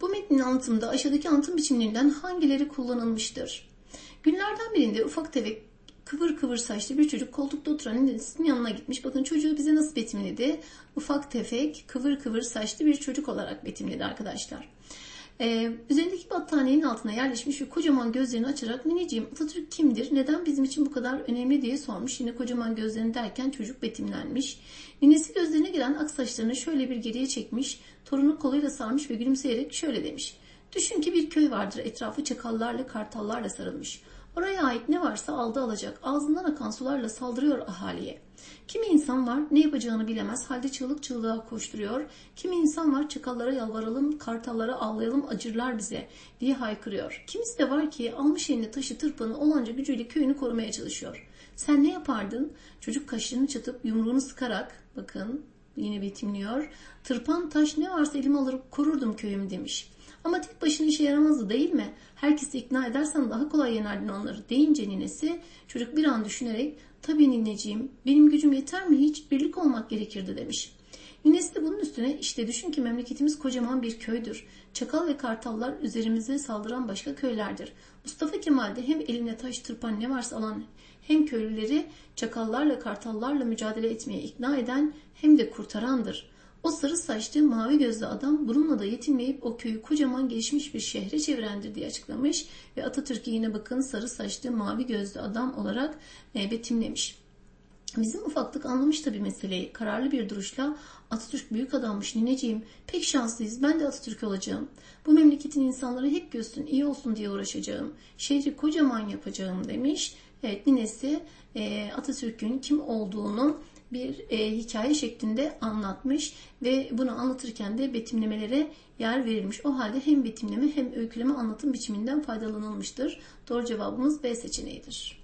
Bu metnin anlatımında aşağıdaki anlatım biçimlerinden hangileri kullanılmıştır? Günlerden birinde ufak tefek kıvır kıvır saçlı bir çocuk koltukta oturan ninesinin yanına gitmiş. Bakın çocuğu bize nasıl betimledi? Ufak tefek kıvır kıvır saçlı bir çocuk olarak betimledi arkadaşlar. Ee, üzerindeki battaniyenin altına yerleşmiş ve kocaman gözlerini açarak nineciğim Atatürk kimdir? Neden bizim için bu kadar önemli diye sormuş. Yine kocaman gözlerini derken çocuk betimlenmiş. Ninesi gözlerine giren ak saçlarını şöyle bir geriye çekmiş. Torunu koluyla sarmış ve gülümseyerek şöyle demiş. Düşün ki bir köy vardır etrafı çakallarla kartallarla sarılmış. Oraya ait ne varsa aldı alacak. Ağzından akan sularla saldırıyor ahaliye. Kimi insan var ne yapacağını bilemez halde çığlık çığlığa koşturuyor. Kimi insan var çakallara yalvaralım, kartallara ağlayalım acırlar bize diye haykırıyor. Kimisi de var ki almış eline taşı tırpanı olanca gücüyle köyünü korumaya çalışıyor. Sen ne yapardın? Çocuk kaşlarını çatıp yumruğunu sıkarak bakın yine betimliyor. Tırpan taş ne varsa elime alır korurdum köyümü demiş. Ama tek başına işe yaramazdı değil mi? Herkesi ikna edersen daha kolay yenerdin onları deyince ninesi çocuk bir an düşünerek tabii nineciğim benim gücüm yeter mi hiç birlik olmak gerekirdi demiş. Ninesi de bunun üstüne işte düşün ki memleketimiz kocaman bir köydür. Çakal ve kartallar üzerimize saldıran başka köylerdir. Mustafa Kemal de hem eline taş tırpan ne varsa alan hem köylüleri çakallarla kartallarla mücadele etmeye ikna eden hem de kurtarandır. O sarı saçlı mavi gözlü adam bununla da yetinmeyip o köyü kocaman gelişmiş bir şehre çevirendir diye açıklamış ve Atatürk'ü yine bakın sarı saçlı mavi gözlü adam olarak e, betimlemiş. Bizim ufaklık anlamış tabii meseleyi. Kararlı bir duruşla Atatürk büyük adammış nineciğim. Pek şanslıyız. Ben de Atatürk olacağım. Bu memleketin insanları hep görsün, iyi olsun diye uğraşacağım. Şehri kocaman yapacağım demiş. Evet ninesi e, Atatürk'ün kim olduğunu bir e, hikaye şeklinde anlatmış ve bunu anlatırken de betimlemelere yer verilmiş. O halde hem betimleme hem öyküleme anlatım biçiminden faydalanılmıştır. Doğru cevabımız B seçeneğidir.